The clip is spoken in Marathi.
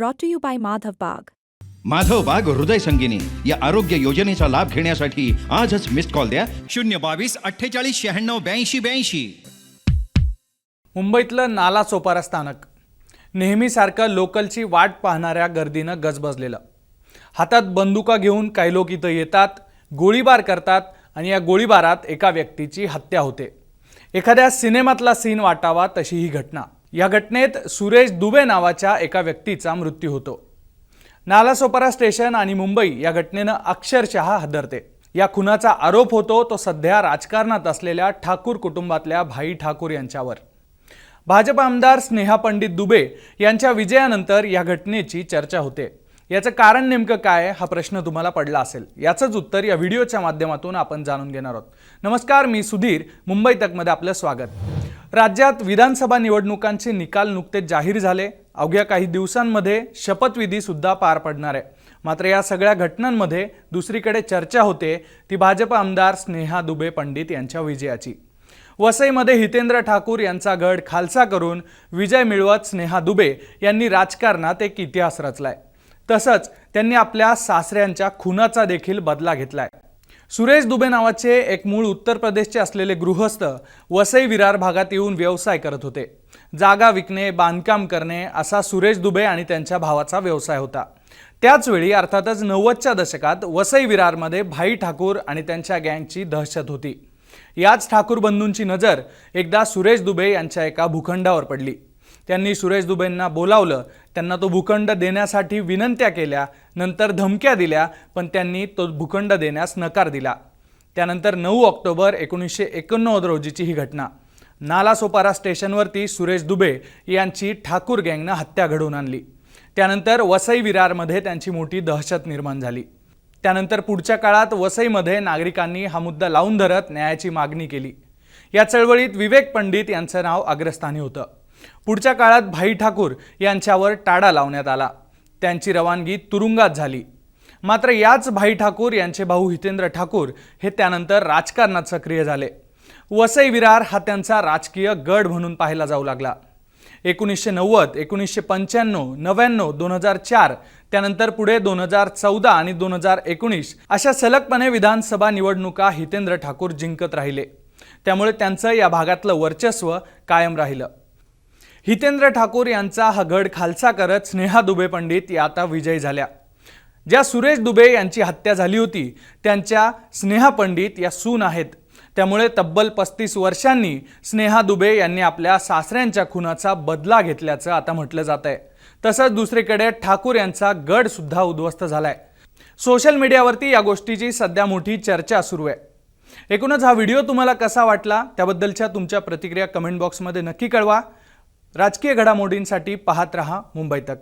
brought to you by Madhav Bagh. Madhav बाग हृदय संगिनी या आरोग्य योजनेचा लाभ घेण्यासाठी आजच मिस्ड कॉल द्या. शून्य बावीस अठ्ठेचाळीस शहाण्णव ब्याऐंशी ब्याऐंशी. मुंबईतलं नाला सोपारा स्थानक. नेहमीसारखं लोकलची वाट पाहणाऱ्या गर्दीनं गजबजलेलं. हातात बंदुका घेऊन काही लोक इथं येतात गोळीबार करतात आणि या गोळीबारात एका व्यक्तीची हत्या होते. एखाद्या सिनेमातला सीन वाटावा तशी ही घटना. या घटनेत सुरेश दुबे नावाच्या एका व्यक्तीचा मृत्यू होतो. नालासोपारा स्टेशन आणि मुंबई या घटनेनं अक्षरशः हादरते. या खुनाचा आरोप होतो तो सध्या राजकारणात असलेल्या ठाकूर कुटुंबातल्या भाई ठाकूर यांच्यावर. भाजप आमदार स्नेहा पंडित दुबे यांच्या विजयानंतर या घटनेची चर्चा होते. याचं कारण नेमकं काय? हा प्रश्न तुम्हाला पडला असेल. याचंच उत्तर या व्हिडिओच्या माध्यमातून आपण जाणून घेणार आहोत. नमस्कार मी सुधीर. मुंबई तकमध्ये आपलं स्वागत. राज्यात विधानसभा निवडणुकांचे निकाल नुकतेच जाहीर झाले. अवघ्या काही दिवसांमध्ये शपथविधी सुद्धा पार पडणार आहे. मात्र या सगळ्या घटनांमध्ये दुसरीकडे चर्चा होते ती भाजप आमदार स्नेहा दुबे पंडित यांच्या विजयाची. वसईमध्ये हितेंद्र ठाकूर यांचा गड खालसा करून विजय मिळवत स्नेहा दुबे यांनी राजकारणात एक इतिहास रचलाय. तसंच त्यांनी आपल्या सासऱ्यांच्या खुनाचा देखील बदला घेतलाय. सुरेश दुबे नावाचे एक मूळ उत्तर प्रदेशचे असलेले गृहस्थ वसई विरार भागात येऊन व्यवसाय करत होते. जागा विकणे बांधकाम करणे असा सुरेश दुबे आणि त्यांच्या भावाचा व्यवसाय होता. त्याचवेळी अर्थातच नव्वदच्या दशकात वसई विरारमध्ये भाई ठाकूर आणि त्यांच्या गँगची दहशत होती. याच ठाकूर बंधूंची नजर एकदा सुरेश दुबे यांच्या एका भूखंडावर पडली. त्यांनी सुरेश दुबेंना बोलावलं. त्यांना तो भूखंड देण्यासाठी विनंत्या केल्या नंतर धमक्या दिल्या पण त्यांनी तो भूखंड देण्यास नकार दिला. त्यानंतर नऊ ऑक्टोबर एकोणीसशे एकोणनव्वद रोजीची ही घटना. नालासोपारा स्टेशनवरती सुरेश दुबे यांची ठाकूर गँगनं हत्या घडवून आणली. त्यानंतर वसई विरारमध्ये त्यांची मोठी दहशत निर्माण झाली. त्यानंतर पुढच्या काळात वसईमध्ये नागरिकांनी हा मुद्दा लावून धरत न्यायाची मागणी केली. या चळवळीत विवेक पंडित यांचं नाव अग्रस्थानी होतं. पुढच्या काळात भाई ठाकूर यांच्यावर टाळा लावण्यात आला. त्यांची रवानगी तुरुंगात झाली. मात्र याच भाई ठाकूर यांचे भाऊ हितेंद्र ठाकूर हे त्यानंतर राजकारणात सक्रिय झाले. वसई विरार हा त्यांचा राजकीय गड म्हणून पाहिला जाऊ लागला. एकोणीसशे नव्वद एकोणीसशे पंच्याण्णव नव्याण्णव दोन हजार चार त्यानंतर पुढे दोन हजार चौदा आणि दोन हजार एकोणीस अशा सलगपणे विधानसभा निवडणुका हितेंद्र ठाकूर जिंकत राहिले. त्यामुळे त्यांचं या भागातलं वर्चस्व कायम राहिलं. हितेंद्र ठाकूर यांचा हा गड खालसा करत स्नेहा दुबे पंडित या आता विजयी झाल्या. ज्या सुरेश दुबे यांची हत्या झाली होती त्यांच्या स्नेहा पंडित या सून आहेत. त्यामुळे तब्बल पस्तीस वर्षांनी स्नेहा दुबे यांनी आपल्या सासऱ्यांच्या खुनाचा बदला घेतल्याचं आता म्हटलं जात आहे. तसंच दुसरीकडे ठाकूर यांचा गड सुद्धा उद्ध्वस्त झालाय. सोशल मीडियावरती या गोष्टीची सध्या मोठी चर्चा सुरू आहे. एकूणच हा व्हिडिओ तुम्हाला कसा वाटला त्याबद्दलच्या तुमच्या प्रतिक्रिया कमेंट बॉक्समध्ये नक्की कळवा. राजकीय घडामोडींसाठी पाहत रहा मुंबई तक.